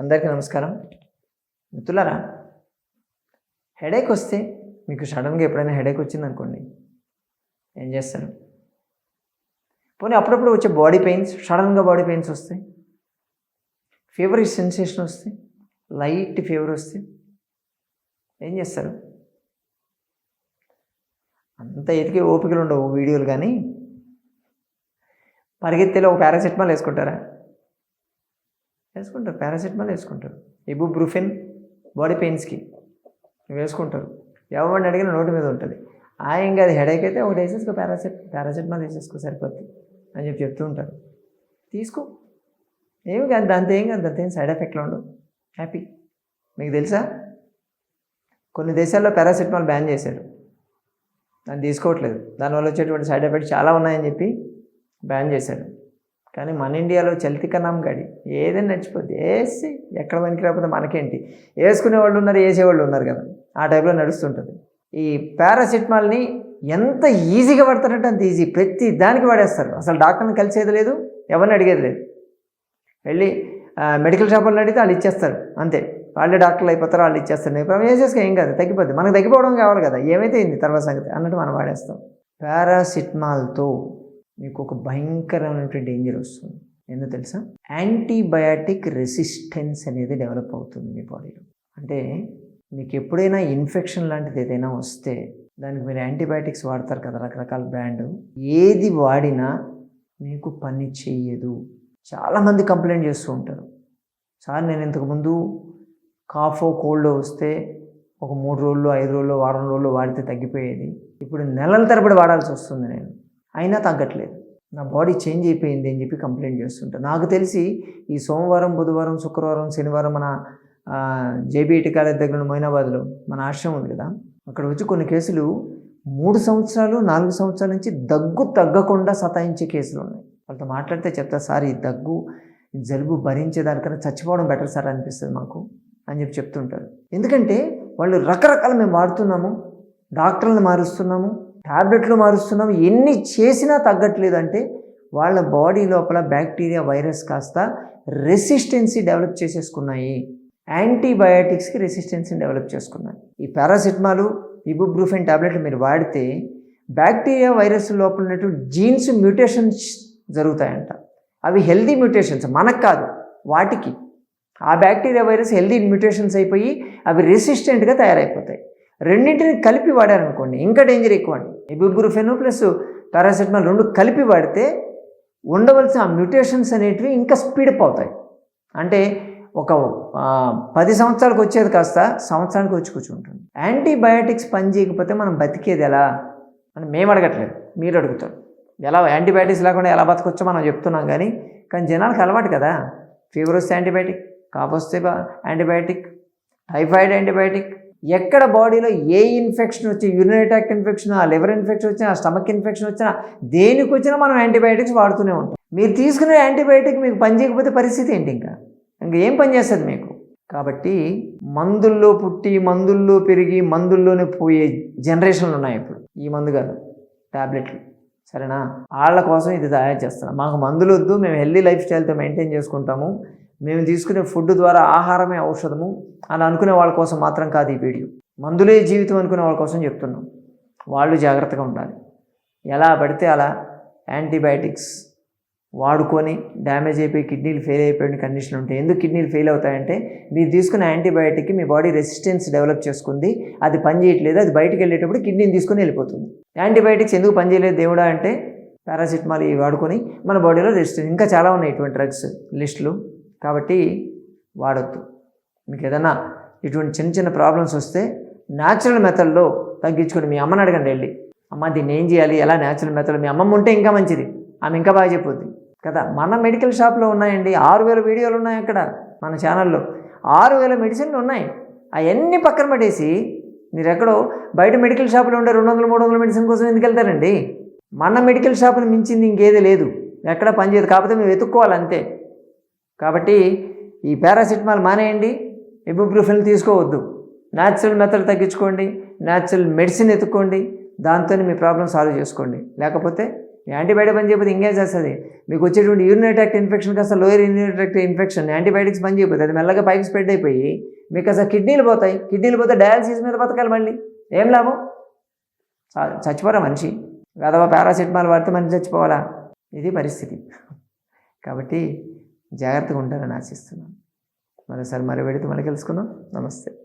అందరికీ నమస్కారం. మిత్రులారా హెడేక్ వస్తే మీకు సడన్గా ఎప్పుడైనా హెడేక్ వచ్చిందనుకోండి ఏం చేస్తారు? పోనీ అప్పుడప్పుడు వచ్చే బాడీ పెయిన్స్ సడన్గా బాడీ పెయిన్స్ వస్తాయి. ఫీవర్ సెన్సేషన్ వస్తే లైట్ ఫీవర్ వస్తే ఏం చేస్తారు? అంత ఎతికే ఓపికలు ఉండవు వీడియోలు కానీ. పరిగెత్తేలో ఒక పారాసెటమాల్ వేసుకుంటారా? వేసుకుంటారు. పారాసిటమాల్ వేసుకుంటారు. ఇబుబ్రూఫిన్ బాడీ పెయిన్స్కి వేసుకుంటారు. ఎవరిని అడిగినా నోటి మీద ఉంటుంది. ఆ ఏం కాదు హెడేక్ అయితే ఒకటి వేసేసుకో పారాసెట్ పారాసెటమాల్ వేసేసుకో సరిపోద్ది అని చెప్పి చెప్తూ ఉంటారు. తీసుకో. ఏమి కాదు దాంతో ఏం కాదు దాంతో ఏం సైడ్ ఎఫెక్ట్లు ఉండవు. హ్యాపీ. మీకు తెలుసా? కొన్ని దేశాల్లో పారాసెటమాల్ బ్యాన్ చేశారు. దాన్ని తీసుకోవట్లేదు. దానివల్ల వచ్చేటువంటి సైడ్ ఎఫెక్ట్స్ చాలా ఉన్నాయని చెప్పి బ్యాన్ చేశారు. కానీ మన ఇండియాలో చలితి కన్నాం గడి. ఏదైనా నడిచిపోద్ది. వేసి ఎక్కడ పనికి రాకపోతే మనకేంటి? వేసుకునే వాళ్ళు ఉన్నారు వేసేవాళ్ళు ఉన్నారు కదా. ఆ టైప్లో నడుస్తుంటుంది. ఈ పారాసిటమాల్ని ఎంత ఈజీగా పడతారంటే అంత ఈజీ. ప్రతి దానికి వాడేస్తారు. అసలు డాక్టర్ని కలిసేది లేదు ఎవరిని అడిగేది లేదు. వెళ్ళి మెడికల్ మెడికల్ వాళ్ళని అడిగితే వాళ్ళు ఇచ్చేస్తారు. అంతే. వాళ్ళే డాక్టర్లు అయిపోతారు వాళ్ళు ఇచ్చేస్తారు. ఇప్పుడు వేసేసుకో ఏం కాదు తగ్గిపోద్ది. మనకు తగ్గిపోవడం కావాలి కదా. ఏమైతే అయింది తర్వాత సంగతి అన్నట్టు మనం వాడేస్తాం. పారాసిటమాల్తో మీకు ఒక భయంకరమైనటువంటి డేంజర్ వస్తుంది. ఎందుకు తెలుసా? యాంటీబయాటిక్ రెసిస్టెన్స్ అనేది డెవలప్ అవుతుంది మీ బాడీలో అంటే మీకు ఎప్పుడైనా ఇన్ఫెక్షన్ లాంటిది ఏదైనా వస్తే దానికి మీరు యాంటీబయాటిక్స్ వాడతారు కదా రకరకాల బ్రాండ్ ఏది వాడినా మీకు పని చెయ్యదు. చాలామంది కంప్లైంట్ చేస్తూ ఉంటారు. సార్ నేను ఇంతకుముందు కాఫో కోల్డ్ వస్తే ఒక మూడు రోజులు ఐదు రోజులు వారం రోజులు వాడితే తగ్గిపోయేది. ఇప్పుడు నెలల తరబడి వాడాల్సి వస్తుంది నేను. అయినా తగ్గట్లేదు. నా బాడీ చేంజ్ అయిపోయింది అని చెప్పి కంప్లైంట్ చేస్తుంటాను నాకు తెలిసి ఈ సోమవారం బుధవారం శుక్రవారం శనివారం మన జేబీఐటి కాలేజ్ దగ్గర మొయినాబాద్లో మన ఆశ్రమం ఉంది కదా? అక్కడ వచ్చి కొన్ని కేసులు మూడు సంవత్సరాలు నాలుగు సంవత్సరాల నుంచి దగ్గు తగ్గకుండా సతాయించే కేసులు ఉన్నాయి. వాళ్ళతో మాట్లాడితే చెప్తా సార్ ఈ దగ్గు జలుబు భరించేదానికన్నా చచ్చిపోవడం బెటర్ సార్ అనిపిస్తుంది మాకు అని చెప్పి చెప్తుంటారు. ఎందుకంటే వాళ్ళు రకరకాల మేము వాడుతున్నాము డాక్టర్లను మారుస్తున్నాము ట్యాబ్లెట్లు మారుస్తున్నాం. ఎన్ని చేసినా తగ్గట్లేదంటే వాళ్ళ బాడీ లోపల బ్యాక్టీరియా వైరస్ కాస్త రెసిస్టెన్సీ డెవలప్ చేసేసుకున్నాయి. యాంటీబయాటిక్స్కి రెసిస్టెన్సీని డెవలప్ చేసుకున్నాయి. ఈ పారాసిటమాలు ఇబుబ్రూఫెన్ ట్యాబ్లెట్లు మీరు వాడితే బ్యాక్టీరియా వైరస్ లోపల ఉన్నటువంటి జీన్స్ మ్యూటేషన్స్ జరుగుతాయంట. అవి హెల్దీ మ్యూటేషన్స్. మనకు కాదు వాటికి. ఆ బ్యాక్టీరియా వైరస్ హెల్దీ మ్యూటేషన్స్ అయిపోయి అవి రెసిస్టెంట్గా తయారైపోతాయి. రెండింటిని కలిపి వాడారనుకోండి ఇంకా డేంజర్ ఎక్కువ అండి. ఇబుబ్రూఫెను ప్లస్ పారాసెటమాల్ రెండు కలిపి వాడితే ఉండవలసిన ఆ మ్యూటేషన్స్ అనేటివి ఇంకా స్పీడప్ అవుతాయి. అంటే ఒక పది సంవత్సరాలకు వచ్చేది కాస్త సంవత్సరానికి వచ్చి కూర్చుంటుంది. యాంటీబయాటిక్స్ పని చేయకపోతే మనం బతికేది ఎలా? అని మేము అడగట్లేదు. మీరు అడుగుతారు. ఎలా యాంటీబయాటిక్స్ లేకుండా ఎలా బతకొచ్చో మనం చెప్తున్నాం కానీ కానీ జనాలకు అలవాటు కదా. ఫీవర్ వస్తే యాంటీబయాటిక్ కాఫ్ వస్తే యాంటీబయాటిక్ టైఫాయిడ్ యాంటీబయాటిక్ ఎక్కడ బాడీలో ఏ ఇన్ఫెక్షన్ వచ్చి యూరినరీ అటాక్ ఇన్ఫెక్షన్ ఆ లివర్ ఇన్ఫెక్షన్ వచ్చినా స్టమక్ ఇన్ఫెక్షన్ వచ్చినా దేనికి వచ్చినా మనం యాంటీబయాటిక్స్ వాడుతూనే ఉంటాం. మీరు తీసుకునే యాంటీబయాటిక్ మీకు పని చేయకపోతే పరిస్థితి ఏంటి ఇంకా? ఇంకా ఏం పని చేస్తుంది మీకు? కాబట్టి మందుల్లో పుట్టి మందుల్లో పెరిగి మందుల్లోనే పోయే జనరేషన్లు ఉన్నాయి ఇప్పుడు. ఈ మందు కాదు టాబ్లెట్లు. సరేనా? వాళ్ళ కోసం ఇది తయారు చేస్తున్నాం. మాకు మందులు వద్దు మేము హెల్దీ లైఫ్ స్టైల్తో మెయింటైన్ చేసుకుంటాము. మేము తీసుకునే ఫుడ్ ద్వారా ఆహారమే ఔషధము అని అనుకునే వాళ్ళ కోసం మాత్రం కాదు ఈ వీడియో. మందులే జీవితం అనుకునే వాళ్ళ కోసం చెప్తున్నాం. వాళ్ళు జాగ్రత్తగా ఉండాలి. ఎలా పడితే అలా యాంటీబయాటిక్స్ వాడుకొని డ్యామేజ్ అయిపోయి కిడ్నీలు ఫెయిల్ అయిపోయిన కండిషన్ ఉంటాయి ఎందుకు కిడ్నీలు ఫెయిల్ అవుతాయంటే మీరు తీసుకున్న యాంటీబయాటిక్కి మీ బాడీ రెసిస్టెన్స్ డెవలప్ చేసుకుంది. అది పని చేయట్లేదు. అది బయటకు వెళ్ళేటప్పుడు కిడ్నీని తీసుకొని వెళ్ళిపోతుంది. యాంటీబయాటిక్స్ ఎందుకు పని చేయలేదు దేవుడా అంటే పారాసిటమాల్ ఇవి వాడుకొని మన బాడీలో రెసిస్టెన్స్ ఇంకా చాలా ఉన్నాయి ఇటువంటి డ్రగ్స్ లిస్టులు. కాబట్టి వాడద్దు. మీకు ఏదైనా ఇటువంటి చిన్న చిన్న ప్రాబ్లమ్స్ వస్తే న్యాచురల్ మెథడ్లో తగ్గించుకొని మీ అమ్మని అడగండి వెళ్ళి. అమ్మ దీన్ని ఏం చేయాలి? ఎలా న్యాచురల్ మెథడ్ మీ అమ్మమ్మ ఉంటే ఇంకా మంచిది. ఆమె ఇంకా బాగా చెప్పొద్ది. కదా మన మెడికల్ షాప్లో ఉన్నాయండి. ఆరు వేల వీడియోలు ఉన్నాయి అక్కడ మన ఛానల్లో ఆరు వేల మెడిసిన్లు ఉన్నాయి. అవన్నీ పక్కన పడేసి మీరు ఎక్కడో బయట మెడికల్ షాపులో ఉండే రెండు వందల మూడు వందల మెడిసిన్ కోసం ఎందుకు వెళ్తారండి? మన మెడికల్ షాప్ని మించింది ఇంకేది లేదు. ఎక్కడ పనిచేయదు కాకపోతే మేము వెతుక్కోవాలి అంతే. కాబట్టి ఈ పారాసిటమాల్ మానేయండి ఇబుబ్రూఫిన్ తీసుకోవద్దు. న్యాచురల్ మెథడ్ తగ్గించుకోండి న్యాచురల్ మెడిసిన్ ఎత్తుక్కోండి దాంతో మీ ప్రాబ్లం సాల్వ్ చేసుకోండి. లేకపోతే యాంటీబయాటిక్ పని చేయకపోతే ఇంకేం చేస్తుంది? మీకు వచ్చేటువంటి యూరినరీ ట్రాక్ట్ ఇన్ఫెక్షన్ కాస్త lower urinary tract infection antibiotics పని చేయకపోతే అది మెల్లగా పైకి స్ప్రెడ్ అయిపోయి మీకు అసలు కిడ్నీలు పోతాయి. కిడ్నీలు పోతే డయాలసిస్ మీద బతకాలి మళ్ళీ. ఏం లాభం? చచ్చిపోరా మనిషి. అథవా పారాసిటమాల్ వాడితే మనిషి చచ్చిపోవాలా? ఇది పరిస్థితి. కాబట్టి జాగ్రత్తగా ఉంటారని ఆశిస్తున్నాను. మరోసారి మరో వెళితే మళ్ళీ కలుసుకుందాం నమస్తే.